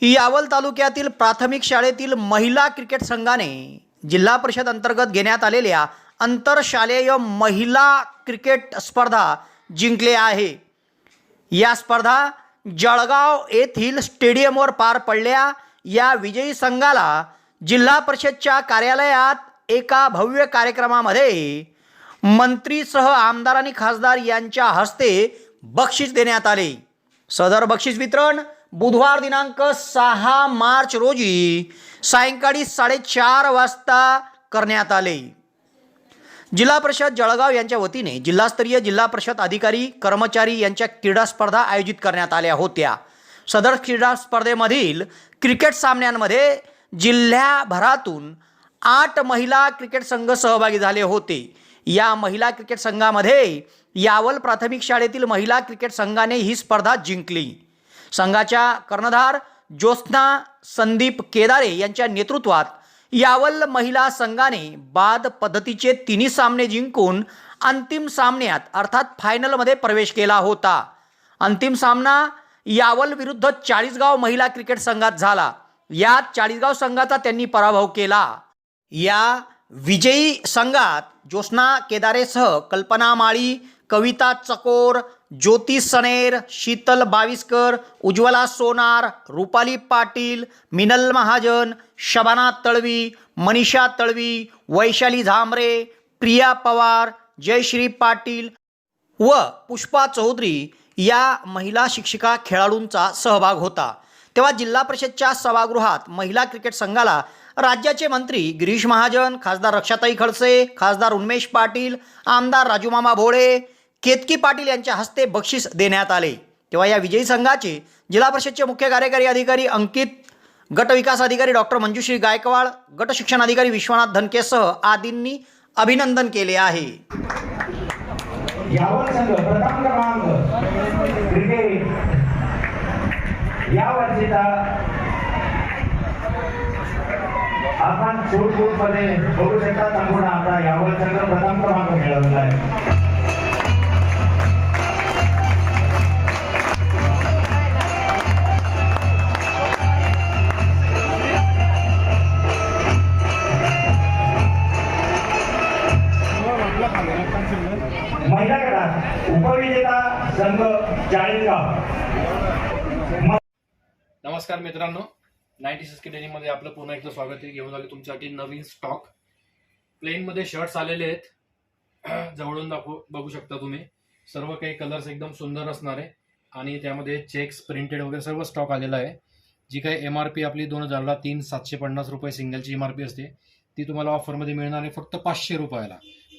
यावल तालुक्यातील प्राथमिक शाळेतील महिला क्रिकेट संघाने जिल्हा परिषद अंतर्गत घेण्यात आलेल्या आंतरशालेय महिला क्रिकेट स्पर्धा जिंकले आहे. या स्पर्धा जळगाव येथील स्टेडियमवर पार पडल्या. या विजयी संघाला जिल्हा परिषदच्या कार्यालयात एका भव्य कार्यक्रमामध्ये मंत्रीसह आमदार आणि खासदार यांच्या हस्ते बक्षीस देण्यात आले. सदर बक्षीस वितरण बुधवार दिनांक सहा मार्च रोजी सायंकाळी साडेचार वाजता करण्यात आले. जिल्हा परिषद जळगाव यांच्या वतीने जिल्हास्तरीय जिल्हा परिषद अधिकारी कर्मचारी यांच्या क्रीडा स्पर्धा आयोजित करण्यात आल्या होत्या. सदर क्रीडा स्पर्धेमधील क्रिकेट सामन्यांमध्ये जिल्ह्याभरातून आठ महिला क्रिकेट संघ सहभागी झाले होते. या महिला क्रिकेट संघामध्ये यावल प्राथमिक शाळेतील महिला क्रिकेट संघाने ही स्पर्धा जिंकली. संघाच्या कर्णधार ज्योत्स्ना संदीप केदारे यांच्या नेतृत्वात यावल महिला संघाने बाद पद्धतीचे तिन्ही सामने जिंकून अंतिम सामन्यात अर्थात फायनलमध्ये प्रवेश केला होता. अंतिम सामना यावल विरुद्ध चाळीसगाव महिला क्रिकेट संघात झाला. यात चाळीसगाव संघाचा त्यांनी पराभव केला. या विजयी संघात ज्योत्स्ना केदारेसह कल्पना माळी कविता चकोर ज्योती सनेर शीतल बाविस्कर उज्ज्वला सोनार रुपाली पाटील मिनल महाजन शबाना तळवी मनीषा तळवी वैशाली झांबरे प्रिया पवार जयश्री पाटील व पुष्पा चौधरी या महिला शिक्षिका खेळाडूंचा सहभाग होता. तेव्हा जिल्हा परिषदच्या सभागृहात महिला क्रिकेट संघाला राज्याचे मंत्री गिरीश महाजन खासदार रक्षाताई खडसे खासदार उन्मेश पाटील आमदार राजूमामा भोळे केतकी पाटील यांच्या हस्ते बक्षीस देण्यात आले. तेव्हा या विजयी संघाचे जिल्हा परिषदचे मुख्य कार्यकारी अधिकारी अंकित गटविकास अधिकारी डॉक्टर मंजुश्री गायकवाड गट शिक्षण अधिकारी विश्वनाथ धनकेसह आदींनी अभिनंदन केले आहे. या वर्षीचा आपण बघू शकता संपूर्ण आता यावर संघ प्रथम क्रमांक मिळवला आहे. उपविजेता संघ चाळीसगाव नमस्कार मित्रांनो. नाईन्टी सिक्स डेनीमध्ये आपलं पुन्हा एकदा स्वागत आहे. घेऊन आले तुमच्यासाठी नवीन स्टॉक प्लेनमध्ये शर्ट्स आलेले आहेत. जवळून दाखवू बघू शकता तुम्ही. सर्व काही कलर्स एकदम सुंदर असणार आहे. आणि त्यामध्ये चेक्स प्रिंटेड वगैरे सर्व स्टॉक आलेला आहे. जी काही एम आर पी आपली दोन हजारला तीन सातशे पन्नास रुपये सिंगलची एम आर पी असते ती तुम्हाला ऑफरमध्ये मिळणार आहे फक्त पाचशे रुपयाला.